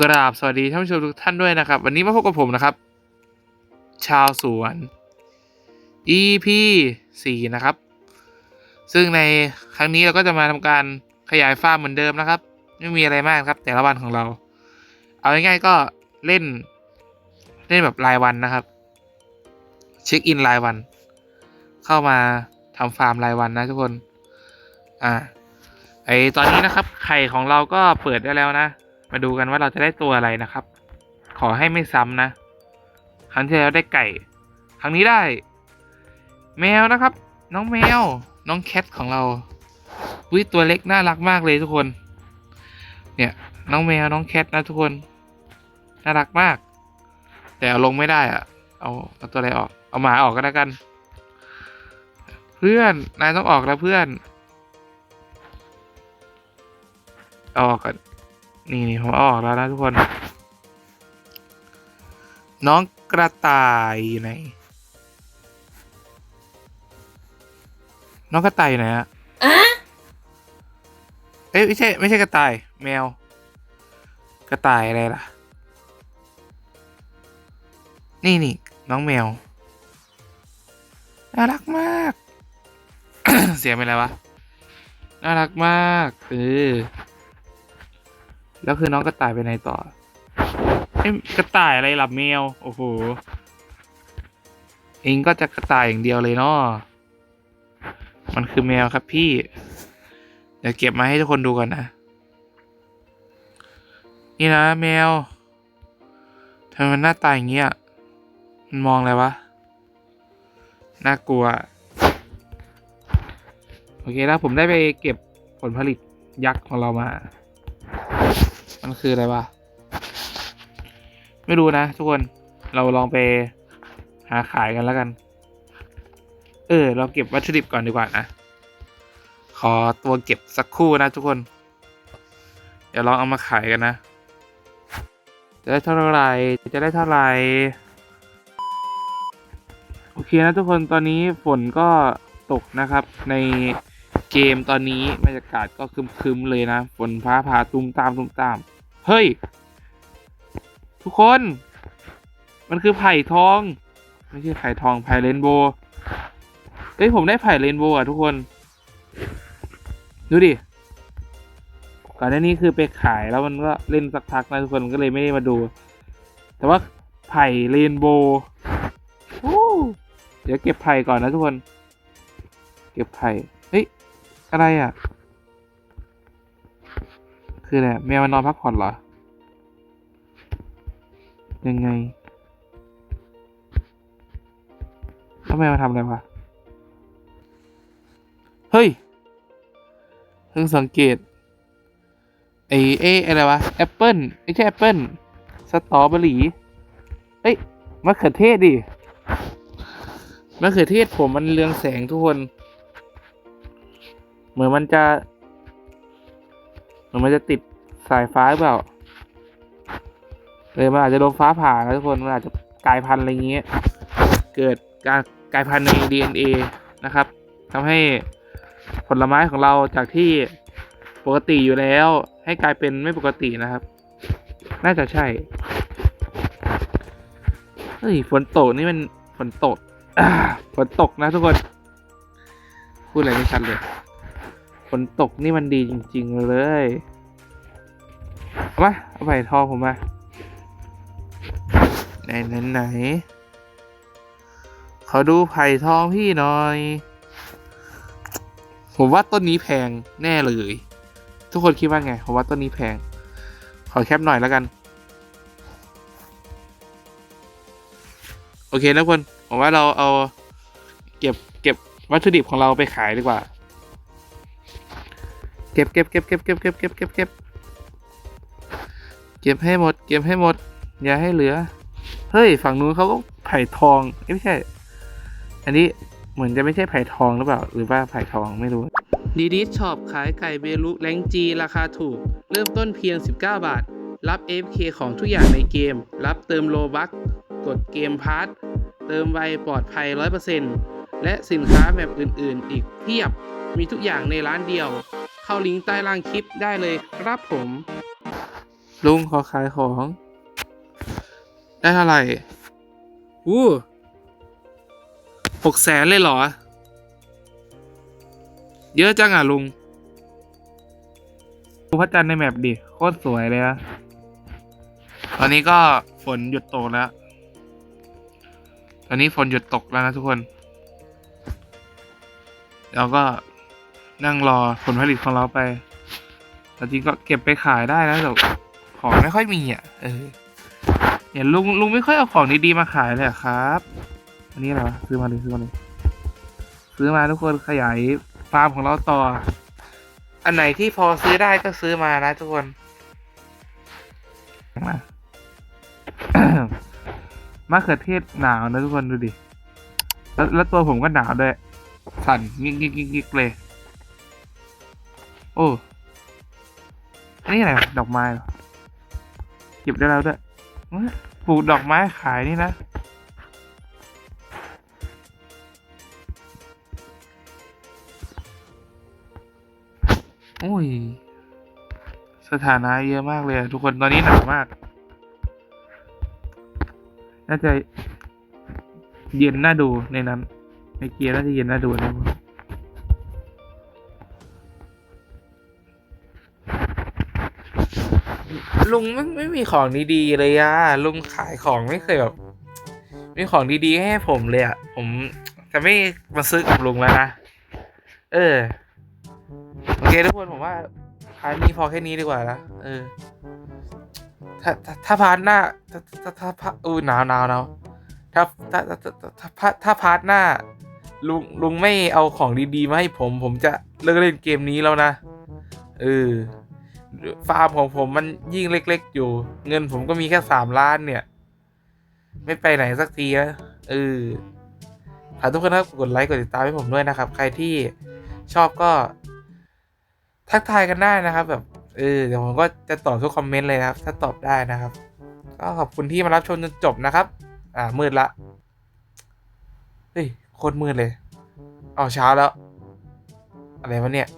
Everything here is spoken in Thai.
กราบสวัสดีท่านผู้ชมทุกท่านด้วยนะครับ วันนี้มาพบกับผมนะครับ ชาวสวน EP 4นะครับ ซึ่งในครั้งนี้เราก็จะมาทำการขยายฟาร์มเหมือนเดิมนะครับ ไม่มีอะไรมากครับ แต่ละวันของเรา เอาง่ายๆก็เล่น เล่นแบบรายวันนะครับ เช็คอินรายวัน เข้ามาทำฟาร์มรายวันนะทุกคน อ่าไอตอนนี้นะครับ ไข่ของเราก็เปิดได้แล้วนะ มาดูกันว่าเราจะได้ตัวอะไรนะครับ ขอให้ไม่ซ้ำนะ ครั้งที่แล้วได้ไก่ ครั้งนี้ได้ แมวนะครับ น้องแมว น้องแคทของเราวิตัวเล็กน่ารักมากเลยทุกคน เนี่ย น้องแมวน้องแคทนะทุกคน น่ารักมาก แต่เอาลงไม่ได้อะเอาเอาตัวอะไรออก เอาหมาออกก็แล้วกัน เพื่อนนายต้องออกแล้วเพื่อนเอาออกกัน นี่นี่ผมเอาออกแล้วนะทุกคน น้องกระต่ายอยู่ไหน น้องกระต่ายอยู่ไหนอะเอ้ยไม่ใช่ไม่ใช่กระต่าย แมว กระต่ายอะไรล่ะ นี่นี่น้องแมว น่ารักมาก เสียงเป็นไรวะ น่ารักมาก เออ แล้วคือน้องกระต่ายไปไหนต่อเอ้กระต่ายอะไรหลับแมว โอ้โห เองก็จะกระต่ายอย่างเดียวเลยเนาะมันคือแมวครับพี่ เดี๋ยวเก็บมาให้ทุกคนดูก่อนนะ นี่นะแมวทำไมมันหน้าตาอย่างเงี้ย มันมองอะไรวะ น่ากลัว โอเคแล้วผมได้ไปเก็บผลผลิตยักษ์ของเรามา มันคืออะไรวะ ไม่รู้นะทุกคน เราลองไปหาขายกันแล้วกัน เออ เราเก็บวัตถุดิบก่อนดีกว่านะ ขอตัวเก็บสักคู่นะทุกคน เดี๋ยวลองเอามาขายกันนะ จะได้เท่าไหร่ จะได้เท่าไหร่ โอเคนะทุกคน ตอนนี้ฝนก็ตกนะครับ ในเกมตอนนี้บรรยากาศก็คึมๆเลยนะ ฝนฟ้าผ่าตุ้มตามตุ้มตาม เฮ้ย ทุกคน มันคือไผ่ทอง ไม่ใช่ไผ่ทองไผ่เรนโบว์เฮ้ย ผมได้ไผ่เรนโบว์อะทุกคน ดูดิ ก่อนหน้านี้คือไปขายแล้วมันก็เล่นสักพักนะทุกคนก็เลยไม่ได้มาดู แต่ว่าไผ่เรนโบว์เดี๋ยวเก็บไผ่ก่อนนะทุกคน เก็บไผ่ เฮ้ย อะไรอะ คืออะไรแมวมันนอนพักผ่อนเหรอ ยังไงแล้วแมวมาทำอะไรวะ เฮ้ย เพิ่งสังเกต ไอ้เอ้อะไรวะ แอปเปิ้ลไม่ใช่แอปเปิ้ลสตรอเบอรี่เอ้ยมะเขือเทศดิมะเขือเทศผมมันเรืองแสงทุกคน เหมือนมันจะ มือนมันจะติดสายฟ้าหรือเปล่าเลยมันอาจจะโดนฟ้าผ่านะทุกคนมันอาจจะกลายพันธุ์อะไรอย่างเงี้ยเกิดการกลายพันธุ์ใน DNA นะครับทำให้ผลไม้ของเราจากที่ปกติอยู่แล้ว ให้กลายเป็นไม่ปกตินะครับ น่าจะใช่เฮ้ยฝนตกนี่มันฝนตกฝนตกนะทุกคน พูดอะไรไม่ชัดเลย นตกนี่มันดีจริง ๆ เลยมาเอาไผ่ทองผมมา ไหนไหนไหนขอดูไผ่ทองพี่หน่อย ผมว่าต้นนี้แพงแน่เลย ทุกคนคิดว่าไง ผมว่าต้นนี้แพง ขอแคปหน่อยแล้วกัน โอเคนะคนผมว่าเราเอา เก็บเก็บวัตถุดิบของเราไปขายดีกว่า เก็บเก็บเก็บเก็บเก็บเก็บเก็บเก็บเก็บเก็บให้หมด เก็บให้หมด อย่าให้เหลือ เฮ้ย ฝั่งนู้นเขาก็ไผ่ทองเอ้ยไม่ใช่ อันนี้เหมือนจะไม่ใช่ไผ่ทองหรือเปล่า หรือว่าไผ่ทองไม่รู้ดีดีช็อปขายไก่เบลุแรงจีราคาถูก เริ่มต้นเพียง 19 บาท รับ AFK ของทุกอย่างในเกม รับเติมโลบัคกดเกมพาร์ทเติมไวปลอดภัย 100%และสินค้าแบบอื่น ๆ อีกเพียบมีทุกอย่างในร้านเดียว เข้าลิงก์ใต้ล่างคลิปได้เลยครับผม ลุงขอขายของ ได้เท่าไหร่อู้หกแสนเลยเหรอ เยอะจังอะลุงดูพระจันทร์ในแมปดิ โคตรสวยเลยนะตอนนี้ก็ฝนหยุดตกแล้ว ตอนนี้ฝนหยุดตกแล้วนะทุกคนเราก็ นั่งรอผลผลิตของเราไปแต่จริงก็เก็บไปขายได้นะแต่ของไม่ค่อยมีอะ เออเนี่ยลุงลุงไม่ค่อยเอาของดีๆมาขายเลยครับ อันนี้อะไรวะซื้อมาเลยซื้อมาเลยซื้อมาทุกคนขยายฟาร์มของเราต่อ อันไหนที่พอซื้อได้ก็ซื้อมานะทุกคนมามะเขือเทศหนาวนะทุกคนดูดิ แล้วแล้วตัวผมก็หนาวด้วย สั่นงิกงิกงิกงิกเลย โอ้อันนี้อะไรวะดอกไม้เหรอเก็บได้แล้วด้วยปลูกดอกไม้ขายนี่นะ โอ้ย สถานะเยอะมากเลยทุกคนตอนนี้หนาวมาก น่าจะเย็นน่าดูในนั้น ในเกียร์น่าจะเย็นน่าดูนะ ลุงไม่ไม่มีของดีๆเลยอะลุงขายของไม่เคยแบบ มีของดีๆให้ผมเลยอะผมจะไม่มาซื้อกับลุงแล้วนะเออโอเคทุกคนผมว่าพาร์ทนี้พอแค่นี้ดีกว่านะเออ ถ้าถ้าถ้าพาร์ทหน้า ถ้าถ้าถ้าพาอู้หนาวหนาวหนาวถ้าถ้าถ้าถ้าถ้าถ้าถ้าพาร์ทหน้า ลุงลุงไม่เอาของดีๆมาให้ผม ผมจะเลิกเล่นเกมนี้แล้วนะเออ ฟาร์มของผมมันยิ่งเล็ก ๆ อยู่ เงินผมก็มีแค่สามล้านเนี่ย ไม่ไปไหนสักทีนะเออฝากทุกคนนะครับกดไลค์กดติดตามให้ผมด้วยนะครับ ใครที่ชอบก็ ทักทายกันได้นะครับ แบบเออเดี๋ยวผมก็จะตอบทุกคอมเมนต์เลยนะครับ ถ้าตอบได้นะครับ ก็ขอบคุณที่มารับชมจนจบนะครับ อ่ามืดละเฮ้ยโคตรมืดเลยเอาเช้าแล้ว อะไรวะเนี่ย